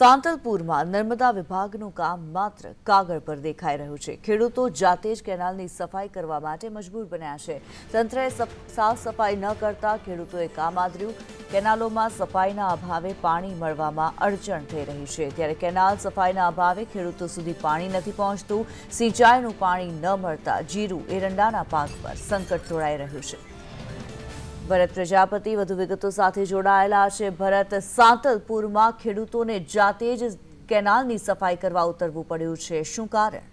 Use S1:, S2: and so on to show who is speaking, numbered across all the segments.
S1: સાંતલપુરમાં નર્મદા વિભાગનું કામ માત્ર કાગળ પર દેખાઈ રહ્યું છે. ખેડૂતો જાતે જ કેનાલની સફાઈ કરવા માટે મજબૂર બન્યા છે. તંત્રએ સફ- સાફ સફાઈ ન કરતા ખેડૂતોએ કામ આદર્યું. કેનાલોમાં સફાઈના અભાવે પાણી મળવામાં અડચણ થઈ રહી છે. ત્યારે કેનાલ સફાઈના અભાવે ખેડૂતો સુધી પાણી નથી પહોંચતું. સિંચાઈનું પાણી ન મળતા જીરું એરંડાના પાક પર સંકટ તોડાઈ રહ્યું છે. ભરત પ્રજાપતિ વધુ વિગતો સાથે જોડાયેલા છે. ભરત સાંતલપુરમાં ખેડૂતોને જાતે જ કેનાલની સફાઈ કરવા ઉતરવું પડ્યું છે. શું કારણ?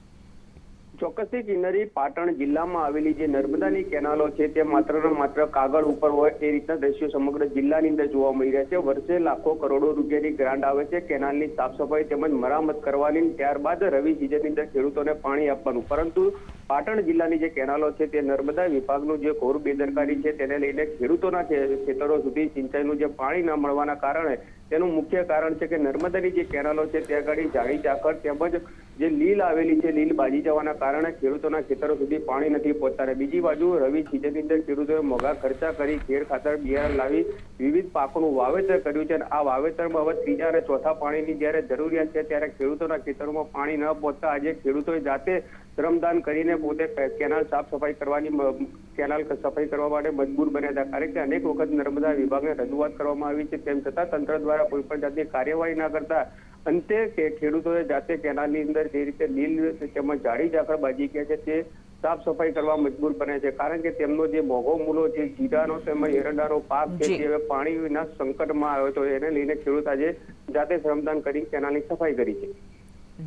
S2: ચોક્કસથી કિન્નરી પાટણ જિલ્લામાં આવેલી જે નર્મદાની કેનાલો છે તે માત્ર માત્ર કાગળ ઉપર હોય એ રીતના દ્રશ્યો સમગ્ર જિલ્લાની અંદર જોવા મળી રહ્યા છે. વર્ષે લાખો કરોડો રૂપિયાની ગ્રાન્ટ આવે છે કેનાલની સાફ સફાઈ તેમજ મરામત કરવાની ત્યારબાદ રવિ સિઝનની અંદર ખેડૂતોને પાણી આપવાનું. પરંતુ પાટણ જિલ્લાની જે કેનાલો છે તે નર્મદા વિભાગનું જે ઘોર બેદરકારી છે તેને લઈને ખેડૂતોના ખેતરો સુધી સિંચાઈનું જે પાણી ન મળવાના કારણે તેનું મુખ્ય કારણ છે કે નર્મદાની જે કેનાલો છે ત્યાં આગળ જાડી ઝાકળ તેમજ જે લીલ આવેલી છે લીલ બાજી જવાના કારણે ખેડૂતોના ખેતરો સુધી પાણી નથી પહોંચતા બીજી બાજુ રવિ સિઝનની અંદર ખેડૂતોએ મોંઘા ખર્ચા કરી ખેડ ખાતર બિયારણ લાવી વિવિધ પાકોનું વાવેતર કર્યું છે અને આ વાવેતરમાં હવે ત્રીજા અને ચોથા પાણીની જ્યારે જરૂરિયાત છે ત્યારે ખેડૂતોના ખેતરોમાં પાણી ન પહોંચતા આજે ખેડૂતોએ જાતે શ્રમદાન કરીને પોતે કેનાલ સાફ સફાઈ કરવાની કેનાલ સફાઈ કરવા માટે મજબૂર બન્યા હતા. કારણ કે અનેક વખત નર્મદા વિભાગને રજૂઆત કરવામાં આવી છે. તેમ છતાં તંત્ર દ્વારા કોઈ પણ જાતની કાર્યવાહી ના કરતા અંતે કે ખેડૂતોએ જાતે કેનાલની અંદર જે રીતે લીલ તેમજ જાડી જાખર બાજી ગયા છે તે સાફ સફાઈ કરવા મજબૂર બને છે. કારણ કે તેમનો જે મોઘો મૂલો જે જીરાનો તેમજ એરંડાનો પાક છે
S1: જી.
S2: તે હવે પાણીના સંકટમાં આવ્યો તો એને લઈને ખેડૂત આજે જાતે શ્રમદાન કરી કેનાલની સફાઈ કરી છે.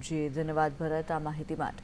S1: જી ધન્યવાદ ભરત આ માહિતી માટે.